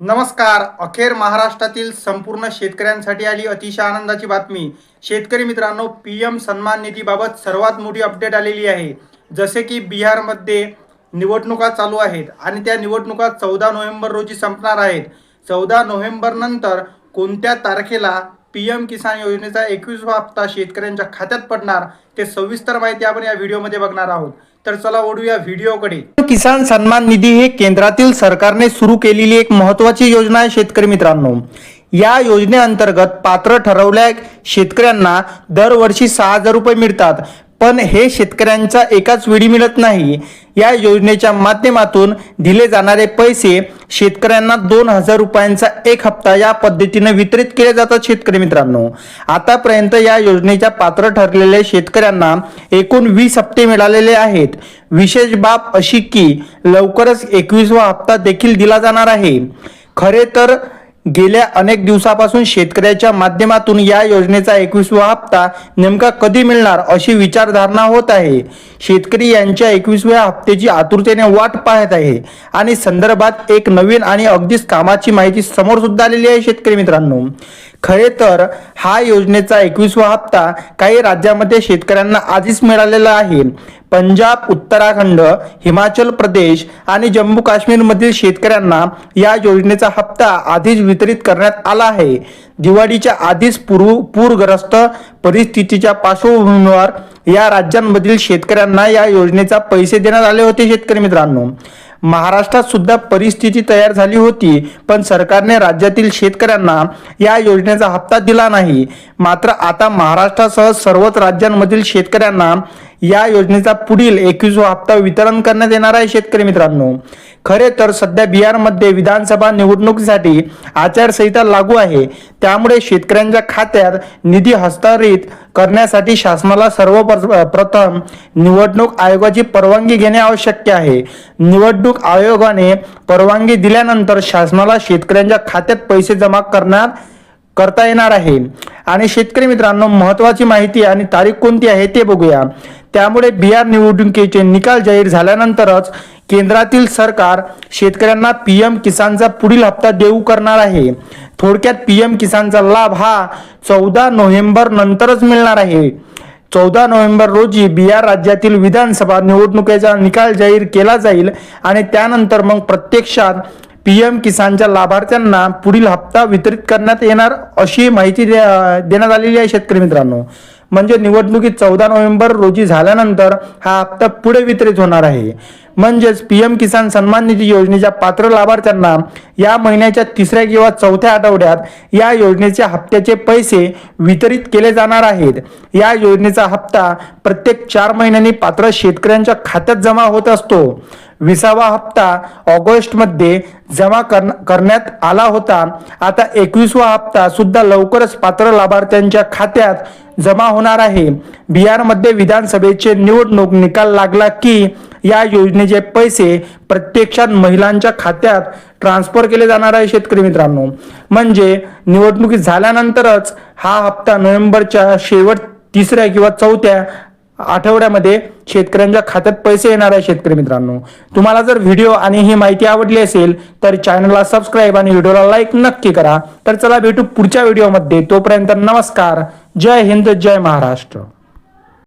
नमस्कार. अखेर महाराष्ट्रातील संपूर्ण शेतकऱ्यांसाठी आली अतिशय आनंदाची बातमी. शेतकरी मित्रांनो पी एम सन्मान निधीबाबत सर्वात मोठी अपडेट आलेली आहे. जसे की बिहारमध्ये निवडणुका चालू आहेत आणि त्या निवडणुका चौदा नोव्हेंबर रोजी संपणार आहेत. चौदा नोव्हेंबरनंतर कोणत्या तारखेला पी एम किसान योजनेचा एकवीसवा हप्ता शेतकऱ्यांच्या खात्यात पडणार ते सविस्तर माहिती आपण या व्हिडिओमध्ये बघणार आहोत. तर चला ओढूया व्हिडिओकडे. किसान सन्मान निधी हे केंद्रातील सरकारने सुरू केलेली एक महत्वाची योजना आहे शेतकरी मित्रांनो. या योजनेअंतर्गत पात्र ठरवल्या शेतकऱ्यांना दरवर्षी सहा हजार रुपये मिळतात. पण हे शेतकऱ्यांचा एकाच वेळी मिळत नाही. या योजनेच्या माध्यमातून दिले जाणारे पैसे शेतकऱ्यांना दोन हजार रुपयांचा एक हप्ता या पद्धतीने वितरित केले जातात शेतकरी मित्रांनो. आतापर्यंत या योजनेच्या पात्र ठरलेल्या शेतकऱ्यांना एकूण वीस हप्ते मिळालेले आहेत. विशेष बाब अशी की लवकरच एकवीसवा हप्ता देखील दिला जाणार आहे. खरे तर गेल्या अनेक दिवसापासून शेतकऱ्याच्या माध्यमातून या योजनेचा एकवीसवा हप्ता नेमका कधी मिळणार अशी विचारधारणा होत आहे. शेतकरी यांच्या एकवीसव्या हप्त्याची आतुरतेने वाट पाहत आहे आणि संदर्भात एक नवीन आणि अगदीच कामाची माहिती समोर सुद्धा आलेली आहे शेतकरी मित्रांनो. खरे तर हा योजनेचा एकवीसवा हप्ता काही राज्यामध्ये शेतकऱ्यांना आधीच मिळालेला आहे. पंजाब उत्तराखंड हिमाचल प्रदेश आणि जम्मू काश्मीरमधील शेतकऱ्यांना या योजनेचा हप्ता आधीच वितरित करण्यात आला आहे. दिवाळीच्या आधीच पूर्व पूरग्रस्त परिस्थितीच्या पार्श्वभूमीवर या राज्यांमधील शेतकऱ्यांना या योजनेचा पैसे देण्यात आले होते शेतकरी मित्रांनो. महाराष्ट्रात सुद्धा परिस्थिती तयार झाली होती पण सरकारने राज्यातील शेतकऱ्यांना या योजनेचा हप्ता दिला नाही. मात्र आता महाराष्ट्रासह सर्वच राज्यांमधील शेतकऱ्यांना या योजनेचा पुढील एकवीस हप्ता वितरण करण्यात येणार आहे शेतकरी मित्रांनो. खरे तर सध्या बिहारमध्ये विधानसभा निवडणुकीसाठी आचारसंहिता लागू आहे. त्यामुळे शेतकऱ्यांच्या खात्यात निधी हस्तांतरित करण्यासाठी शासनाला सर्व प्रथम निवडणूक आयोगाची परवानगी घेणे आवश्यक आहे. निवडणूक आयोगाने परवानगी दिल्यानंतर शासनाला शेतकऱ्यांच्या खात्यात पैसे जमा करण्यात करता येणार आहे. आणि शेतकरी मित्रांनो महत्वाची माहिती आणि तारीख कोणती आहे ते बघूया. त्यामुळे बिहार निवडणुकीचे निकाल जाहीर झाल्यानंतरच केंद्रातील सरकार शेतकऱ्यांना पीएम किसानचा पुढील हप्ता देऊ करणार आहे. थोडक्यात पीएम किसानचा लाभ हा चौदा नोव्हेंबर नंतरच मिळणार आहे. चौदा नोव्हेंबर रोजी बिहार राज्यातील विधानसभा निवडणुकीचा निकाल जाहीर केला जाईल आणि त्यानंतर मग प्रत्यक्षात पीएम किसानच्या लाभार्थ्यांना पुढील हप्ता वितरित करण्यात येणार अशी माहिती देण्यात आलेली आहे शेतकरी मित्रांनो. म्हणजे निवडणुकीत चौदा नोव्हेंबर रोजी झाल्यानंतर हा हप्ता पुढे वितरित होणार आहे. म्हणजेच पीएम किसान सन्मान निधी योजनेच्या पात्र लाभार्थ्यांना या महिन्याच्या तिसऱ्या किंवा चौथ्या आठवड्यात या योजनेच्या हप्त्याचे पैसे वितरित केले जाणार आहेत. या योजनेचा हप्ता प्रत्येक चार महिन्यांनी पात्र शेतकऱ्यांच्या खात्यात जमा होत असतो. विसावा हप्ता ऑगस्टमध्ये जमा करण्यात आला होता. आता एकवीसवा हप्ता सुद्धा लवकरच पात्र लाभार्थ्यांच्या खात्यात जमा होणार आहे. बिहारमध्ये विधानसभेचे निवडणूक निकाल लागला की या योजनेचे पैसे प्रत्यक्षात महिलांच्या खात्यात ट्रान्सफर केले जाणार आहे शेतकरी मित्रांनो. म्हणजे निवडणुकी झाल्यानंतरच हा हप्ता नोव्हेंबरच्या शेवट तिसऱ्या किंवा चौथ्या आठवड्यामध्ये शेतकऱ्यांच्या खात्यात पैसे येणार आहे शेतकरी मित्रांनो. तुम्हाला जर व्हिडिओ आणि ही माहिती आवडली असेल तर चॅनलला सबस्क्राईब आणि व्हिडिओला लाईक नक्की करा. तर चला भेटू पुढच्या व्हिडिओमध्ये. तोपर्यंत नमस्कार. जय हिंद जय महाराष्ट्र.